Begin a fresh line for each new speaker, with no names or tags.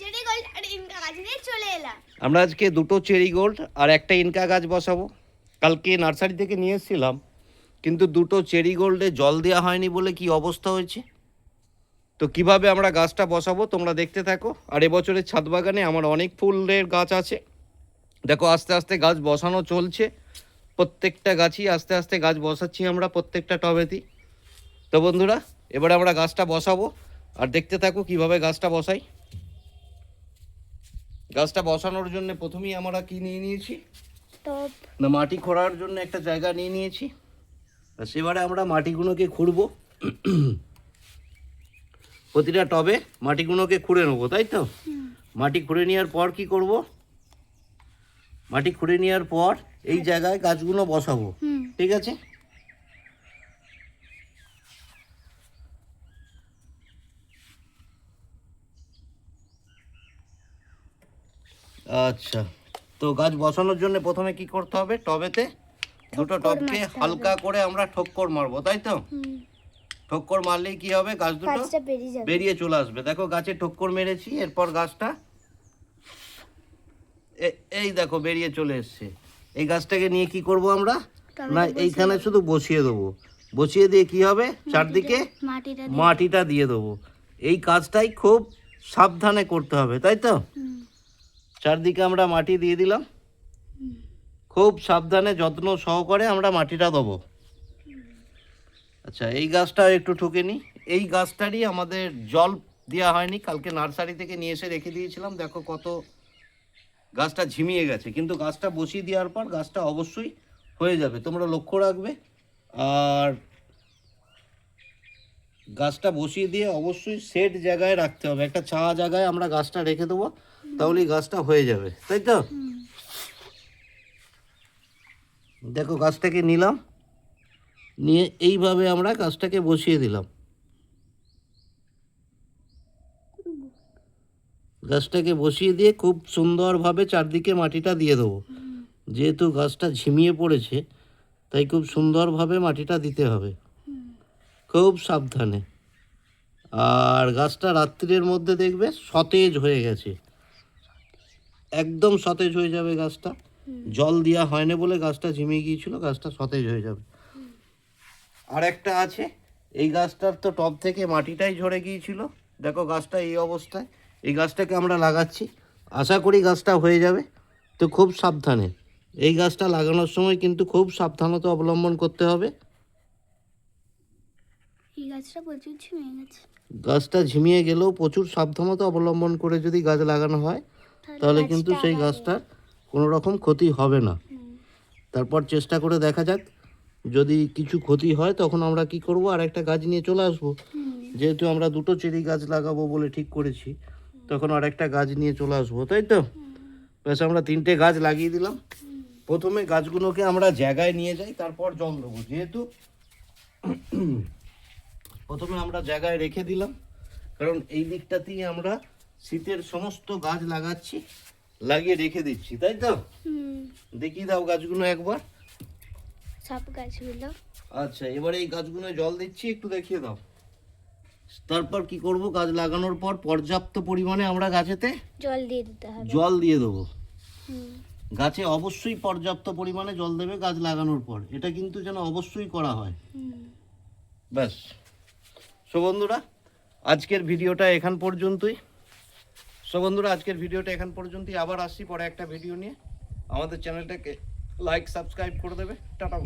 Cherry gold আর Inca গাছ নিয়ে চলে এলাম।
আমরা আজকে দুটো চেরি গোল্ড আর একটা ইনকা গাছ বসাবো। কালকে নার্সারি থেকে নিয়ে এসেছিলাম, কিন্তু দুটো চেরি গোল্ডে জল দেওয়া হয়নি বলে কি অবস্থা হয়েছে? তো কীভাবে আমরা গাছটা বসাবো তোমরা দেখতে থাকো। আর এবছরের ছাদ বাগানে আমার অনেক ফুলের গাছ আছে। দেখো আস্তে আস্তে গাছ বসানো চলছে। প্রত্যেকটা গাছই আস্তে আস্তে গাছ বসাচ্ছি আমরা প্রত্যেকটা টবেতেই। তো বন্ধুরা, এবারে আমরা গাছটা বসাবো। আর দেখতে থাকো কীভাবে গাছটা বসাই। গাছটা বসানোর জন্য প্রথমেই আমরা কি নিয়ে নিয়েছি? না মাটি খোঁড়ার জন্য একটা জায়গা নিয়ে নিয়েছি। আর সেবারে আমরা মাটিগুলোকে খুঁড়বো। প্রতিটা টবে মাটিগুলোকে খুঁড়ে নেব তাই তো? মাটি খুঁড়ে নেওয়ার পর কি করব? মাটি খুঁড়ে নেওয়ার পর এই জায়গায় গাছগুলো বসাবো। ঠিক আছে? আচ্ছা। তো গাছ বসানোর জন্য প্রথমে কি করতে হবে? টবেতে দুটো টবকে হালকা করে আমরা ঠক্কর মারবো তাই তো? ঠক্কর মারলেই কি হবে? গাছ দুটো
বেরিয়ে
চলে আসবে। দেখো গাছে ঠক্কর মেরেছি এরপর গাছটা এই দেখো বেরিয়ে চলে এসছে। এই গাছটাকে নিয়ে কি করব আমরা? না এইখানে শুধু বসিয়ে দেবো। বসিয়ে দিয়ে কি হবে? চারদিকে
মাটিটা
দিয়ে দেবো। এই কাজটাই খুব সাবধানে করতে হবে তাই তো? চারদিকে আমরা মাটি দিয়ে দিলাম। খুব সাবধানে যত্ন সহকারে আমরা মাটিটা দেবো। আচ্ছা এই গাছটা একটু ঠুকে নিই এই গাছটারই আমাদের জল দেওয়া হয়নি। কালকে নার্সারি থেকে নিয়ে এসে রেখে দিয়েছিলাম। দেখো কত গাছটা ঝিমিয়ে গেছে। কিন্তু গাছটা বসিয়ে দেওয়ার পর গাছটা অবশ্যই হয়ে যাবে। তোমরা লক্ষ্য রাখবে। আর গাছটা বসিয়ে দিয়ে অবশ্যই সেট জায়গায় রাখতে হবে। একটা ছা জায়গায় আমরা গাছটা রেখে দেবো। তাহলেই গাছটা হয়ে যাবে, তাই তো? দেখো, গাছটাকে নিলাম, নিয়ে এইভাবে আমরা গাছটাকে বসিয়ে দিলাম। গাছটাকে বসিয়ে দিয়ে খুব সুন্দরভাবে চারদিকে মাটিটা দিয়ে দেবো। যেহেতু গাছটা ঝিমিয়ে পড়েছে, তাই খুব সুন্দরভাবে মাটিটা দিতে হবে। খুব সাবধানে। আর গাছটা রাত্রির মধ্যে দেখবে সতেজ হয়ে গেছে। একদম সতেজ হয়ে যাবে গাছটা। জল দেওয়া হয়নি বলে গাছটা ঝিমিয়ে গিয়েছিল গাছটা সতেজ হয়ে যাবে। আর একটা আছে এই গাছটার তো টব থেকে মাটিটাই ঝরে গিয়েছিল। দেখো গাছটা এই অবস্থায় এই গাছটাকে আমরা লাগাচ্ছি। আশা করি গাছটা হয়ে যাবে তো খুব সাবধানে। এই গাছটা লাগানোর সময় কিন্তু খুব সাবধানতা অবলম্বন করতে হবে।
গাছটা ঝিমিয়ে
গেলেও প্রচুর সাবধানতা অবলম্বন করে যদি গাছ লাগানো হয় তাহলে কিন্তু সেই গাছটার কোনো রকম ক্ষতি হবে না। তারপর চেষ্টা করে দেখা যাক যদি কিছু ক্ষতি হয় তখন আমরা কি করব? আর একটা গাছ নিয়ে চলে আসব। যেহেতু আমরা দুটো চেরি গাছ লাগাবো বলে ঠিক করেছি তখন আর একটা গাছ নিয়ে চলে আসব তাই তো? ব্যাস আমরা তিনটে গাছ লাগিয়ে দিলাম। প্রথমে গাছগুলোকে আমরা জায়গায় নিয়ে যাই তারপর জল দেবো। যেহেতু প্রথমে আমরা জায়গায় রেখে দিলাম কারণ এই দিকটাতেই আমরা শীতের সমস্ত গাছ লাগাচ্ছি লাগিয়ে রেখে দিচ্ছি তাই তো? দেখিয়ে দাও গাছগুলো একবার।
সব গাছগুলো।
আচ্ছা এবার এই গাছগুলো জল দিচ্ছি একটু দেখিয়ে দাও। তারপর কি করব গাছ লাগানোর পর পর্যাপ্ত পরিমাণে আমরা গাছেতে
জল দিয়ে দিতে হবে।
জল দিয়ে দেবো। গাছে অবশ্যই পর্যাপ্ত পরিমাণে জল দেবে গাছ লাগানোর পর। এটা কিন্তু যেন অবশ্যই করা হয়। ব্যাস। সো বন্ধুরা আজকের ভিডিওটা এখান পর্যন্তই। সো বন্ধুরা, আজকের ভিডিওটা এখান পর্যন্তই। আবার আসছি পরে একটা ভিডিও নিয়ে। আমাদের চ্যানেলটাকে লাইক সাবস্ক্রাইব করে দেবে। টাটা